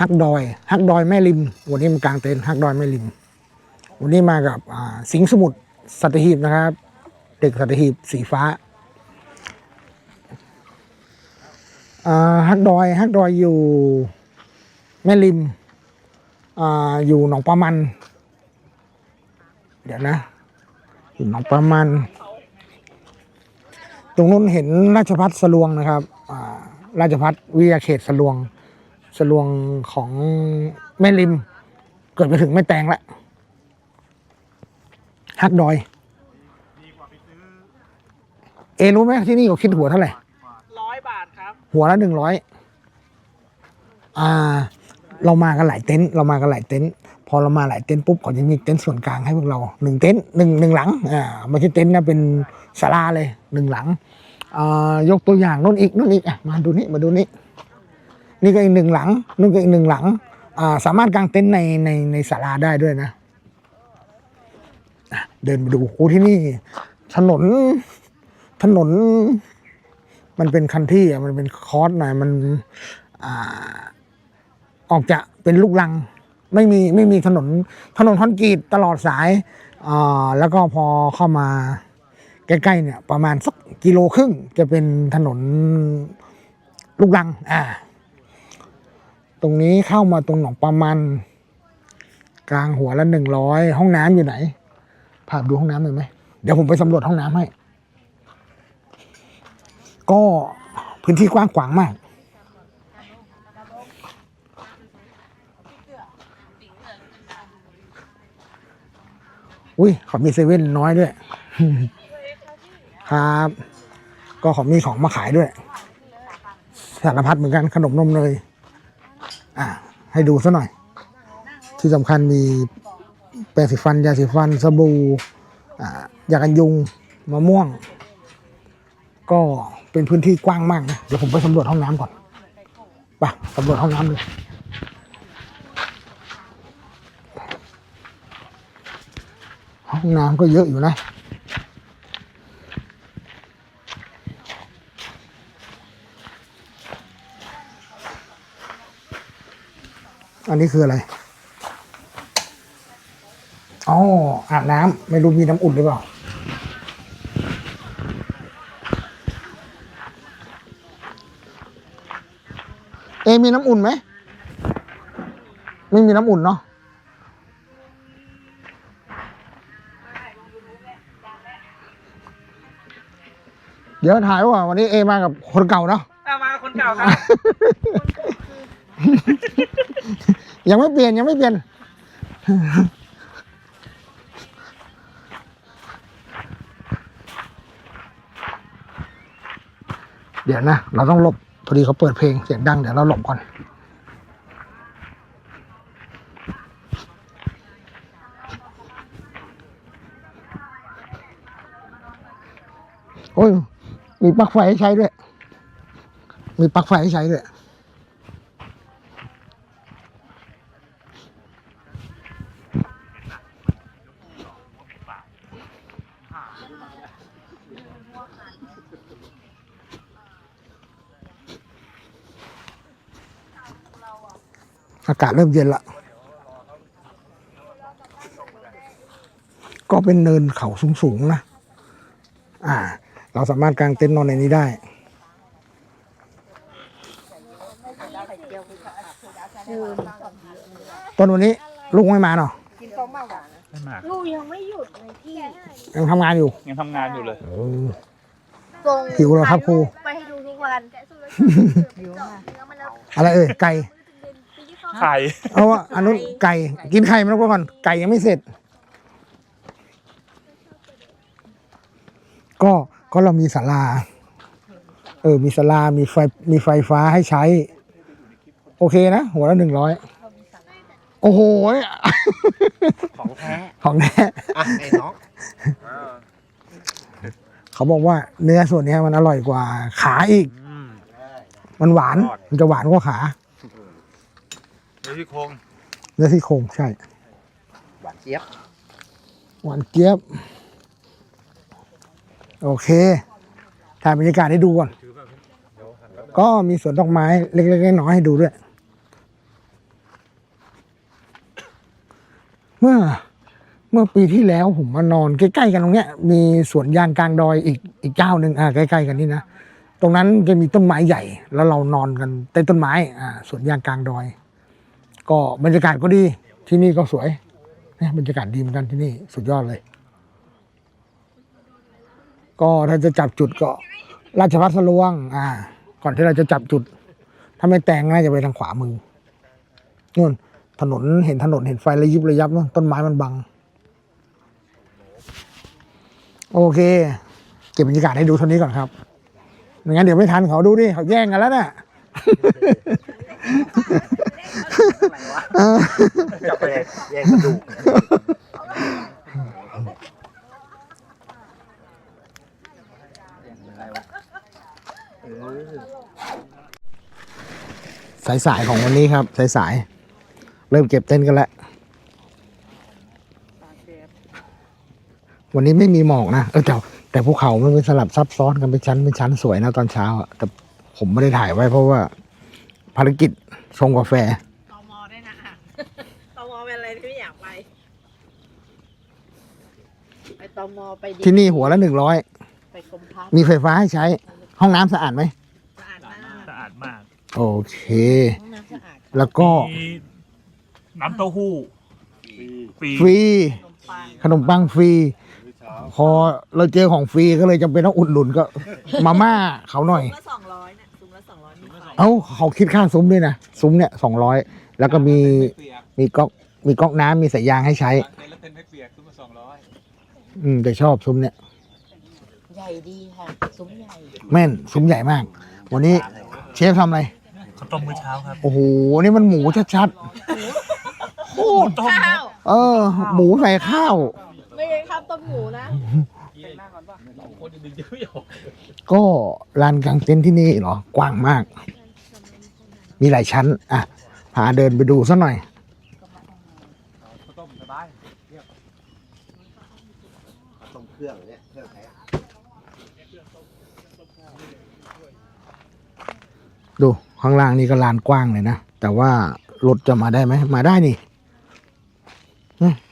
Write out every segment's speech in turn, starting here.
ฮักดอยฮักดอยแม่ริม วันนี้มากลางเต็นท์ฮักดอยแม่ริม วันนี้มากับสิงห์สมุทรสัตหีบนะครับ เด็กสัตหีบสีฟ้าฮักดอยฮักดอยอยู่แม่ริมออยู่หนองปลามัน เดี๋ยวนะอยู่หนองปลามัน ตรงนู้นเห็นราชพัฒสลวงนะครับราชพัฒวิทยาเขตสลวง สลวงของแม่ริม เกิดไปถึงแม่แตงแล้วฮักดอย เอรู้ไหมที่นี่เขาคิดหัวเท่าไหร่ร้อยบาทครับ หัวละหนึ่งร้อยอ่า เรามากันหลายเต็นท์เรามากันหลายเต็นท์พอเรามาหลายเต็นท์ปุ๊บเขาจะมีเต็นท์ส่วนกลางให้พวกเราหนึ่งเต็นท์หนึ่งหนึ่งหลังอ่าไม่ใช่เต็นท์นะเป็นศาลาเลยหนึ่งหลังอ่ายกตัวอย่างนู่นอีกนู่นอีกอะมาดูนี่มาดูนี่ นี่ก็อีกหนึ่งหลังนู่นก็อีกหนึ่งหลังสามารถกางเต็นท์ในในในศาลาได้ด้วยนะอะเดินไปดูโอ้ที่นี่ ถนน ถนน มันเป็นคันที่อะมันเป็นคอร์สหน่อยมันอ่าออกจะเป็นลูกลัง ไม่มีไม่มีถนนถนนคอนกรีตตลอดสายอ่าแล้วก็พอเข้ามาใกล้ๆเนี่ย ประมาณสักกิโลครึ่งจะเป็นถนนลูกลัง อ่า ตรงนี้เข้ามาตรงหนองปลามัน กลางหัวละหนึ่งร้อยห้องน้ำอยู่ไหนพาไปดูห้องน้ำหน่อยไหมเดี๋ยวผมไปสำรวจห้องน้ำให้ ก็พื้นที่กว้างขวางมาก อุ้ยเขามีเซเว่นน้อยด้วย ครับ ก็เขามีของมาขายด้วยสารพัดเหมือนกันขนมนมเนย ให้ดูซะหน่อย ที่สำคัญมีแปรงสีฟัน ยาสีฟัน สบู่ยากันยุงมะม่วง ก็เป็นพื้นที่กว้างมากนะ เดี๋ยวผมไปสำรวจห้องน้ำก่อนไปสำรวจห้องน้ำเลยห้องน้ำก็เยอะอยู่นะ อันนี้คืออะไรอ๋ออาบน้ำไม่รู้มีน้ำอุ่นหรือเปล่าเอมีน้ำอุ่นไหมไม่มีน้ำอุ่นเนาะเดี๋ยวถ่ายว่าวันนี้เอมากับคนเก่าเนาะเอามาคนเก่าครับ ยังไม่เปลี่ยนยังไม่เปลี่ยน เดี๋ยวนะ เราต้องหลบ พอดีเขาเปิดเพลงเสียงดัง เดี๋ยวเราหลบก่อน โอ้ย มีปลั๊กไฟให้ใช้ด้วย มีปลั๊กไฟให้ใช้ด้วย อากาศเริ่มเย็นละก็เป็นเนินเขาสูงๆนะ อ่า เราสามารถกางเต็นท์นอนในนี้ได้ ตอนวันนี้ลุงไม่มาเนาะไม่มาลูกยังไม่หยุดเลยพี่ยังทำงานอยู่ ยังทำงานอยู่เลยส่งหิวแล้วครับครู ไปให้ดูทุกวันหิวค่ะอะไรเอ่ยไก่ ไข่เอาว่าอันนู้นไก่กินไข่มาแล้วก่อนไก่ยังไม่เสร็จ ก็ก็เรามีศาลา เออ มีศาลามีไฟมีไฟฟ้าให้ใช้ โอเคนะ หัวละหนึ่งร้อยโอ้โห ของแท้ ของแท้อะไอ้น้องเขาบอกว่าเนื้อส่วนเนี้ยมันอร่อยกว่าขาอีก มันหวาน มันจะหวานกว่าขา เดี๋ยวที่โครงเนื้อซี่โครงใช่ หวานเจี๊ยบ หวานเจี๊ยบ โอเค ถ่ายบรรยากาศให้ดูก่อน ก็มีสวนดอกไม้เล็กๆน้อยๆให้ดูด้วย เมื่อเมื่อปีที่แล้วผมมานอนใกล้ๆกันตรงเนี้ย มีสวนยางกลางดอยอีกอีกเจ้าหนึ่งอ่าใกล้ๆกันนี่นะตรงนั้นจะมีต้นไม้ใหญ่ แล้วเรานอนกันใต้ต้นไม้อ่าสวนยางกลางดอย ก็บรรยากาศก็ดีที่นี่ก็สวยเนี่ยบรรยากาศดีเหมือนกันที่นี่สุดยอดเลย ก็ถ้าจะจับจุดก็ ราชพัฒสลวง อ่า ก่อนที่เราจะจับจุด ถ้าไม่แต่งน่าจะไปทางขวามือนู่นถนนเห็นถนนเห็นไฟระยิบระยับนู่นต้นไม้มันบัง โอเค เก็บบรรยากาศให้ดูเท่านี้ก่อนครับไม่งั้นเดี๋ยวไม่ทันเขาดูดิเขาแย่งกันแล้วน่ะ จับไปเลยแย่งกระดูกสายสายของวันนี้ครับ สายสายเริ่มเก็บเต้นกันแล้ว วันนี้ไม่มีหมอกนะเออแต่แต่ภูเขามันเป็นสลับซับซ้อนกันเป็นชั้นเป็นชั้นสวยนะตอนเช้าอะแต่ผมไม่ได้ถ่ายไว้เพราะว่า ภารกิจชงกาแฟ ตมได้วยนะอะ ตมเป็นอะไรที่ไม่อยากไป ไป ตมไปดิที่นี่หัวละหนึ่งร้อยไปกรมพัฒน์มีไฟฟ้าให้ใช้ ห้องน้ำสะอาดไหม สะอาดมากสะอาดมาก โอเค ห้องน้ำสะอาดแล้วก็มีน้ำเต้าหู้ฟรีฟรีขนมปังขนมปังฟรี พอเราเจอของฟรีก็เลยจำเป็นต้องอุดหนุนก็ มาม่าเขาหน่อย ซุ้มละสองร้อยเนี่ยซุ้มละสองร้อยมีไฟเอ้าเขาคิดค่าซุ้มด้วยนะซุ้มเนี่ยสองร้อยแล้วก็มีมีก๊อกมีก๊อกน้ำมีสายยางให้ใช้ เต็นท์ละเต็นท์ไม่ อืมแต่ชอบซุ้มเนี่ย ใหญ่ดีค่ะซุ้มใหญ่แม่นซุ้มใหญ่มาก วันนี้เชฟทำอะไร ข้าวต้มมื้อเช้าครับโอ้โห นี่มันหมูชัดโอ้ต้มข้าวๆเออ หมูใส่ข้าว ไม่ใช่ข้าวต้มหมูนะ ก็ลานกลางเต็นท์ที่นี่เหรอ กว้างมาก มีหลายชั้น อะ พาเดินไปดูสักหน่อยข้าว ต้มเครื่องเนี่ยเครื่องแท้ดูข้างล่างนี่ก็ลานกว้างเลยนะ แต่ว่ารถจะมาได้ไหม มาได้นี่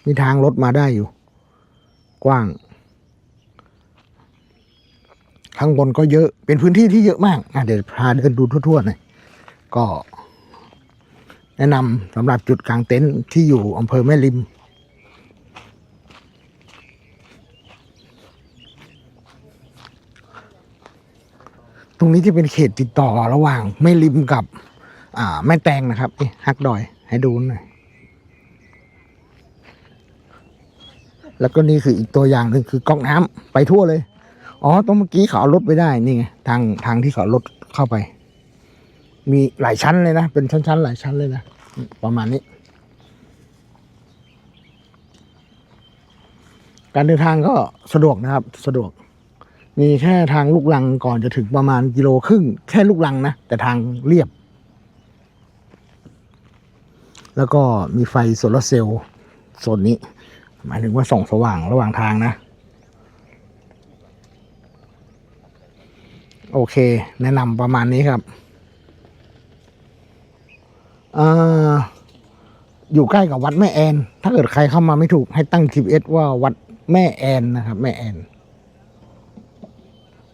มีทางรถมาได้อยู่ กว้าง ข้างบนก็เยอะ เป็นพื้นที่ที่เยอะมากอะเดี๋ยวพาเดินดูทั่วๆหน่อยก็แนะนำสำหรับจุดกลางเต็นท์ที่อยู่อำเภอแม่ริม ตรงนี้จะเป็นเขตติดต่อระหว่างแม่ริมกับ อ่า แม่แตงนะครับนี่ฮักดอย ให้ดูหน่อยแล้วก็นี่คืออีกตัวอย่างหนึ่งคือก๊อกน้ำไปทั่วเลย อ๋อตรงเมื่อกี้เขาเอารถไปได้ นี่ไงทางทางที่เขารถเข้าไป มีหลายชั้นเลยนะ เป็นชั้นๆหลายชั้นเลยนะ ประมาณนี้ การเดินทางก็สะดวกนะครับ สะดวก มีแค่ทางลูกลังก่อนจะถึงประมาณกิโลครึ่ง แค่ลูกลังนะ แต่ทางเรียบ แล้วก็มีไฟโซลาร์เซลล์โซนนี้ หมายถึงว่าส่องสว่างระหว่างทางนะ โอเค แนะนำประมาณนี้ครับออยู่ใกล้กับวัดแม่แอน ถ้าเกิดใครเข้ามาไม่ถูกให้ตั้ง GPS ว่าวัดแม่แอนนะครับ แม่แอน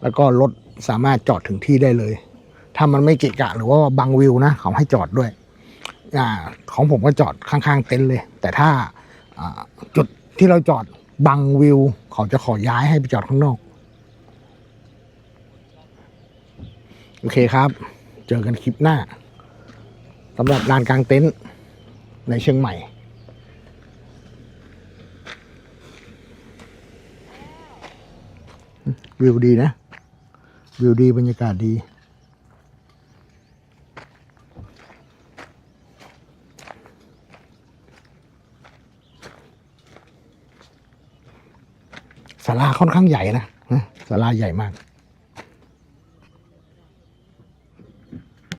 แล้วก็รถสามารถจอดถึงที่ได้เลย ถ้ามันไม่เกะกะหรือว่าบังวิวนะเขาให้จอดด้วยอ่าของผมก็จอดข้างๆเต็นท์เลย แต่ถ้าอ่าจุดที่เราจอดบังวิว เขาจะขอย้ายให้ไปจอดข้างนอก โอเคครับ เจอกันคลิปหน้าสำหรับลานกลางเต็นท์ในเชียงใหม่วิวดีนะ วิวดีบรรยากาศดี ศาลาค่อนข้างใหญ่นะนะศาลาใหญ่มาก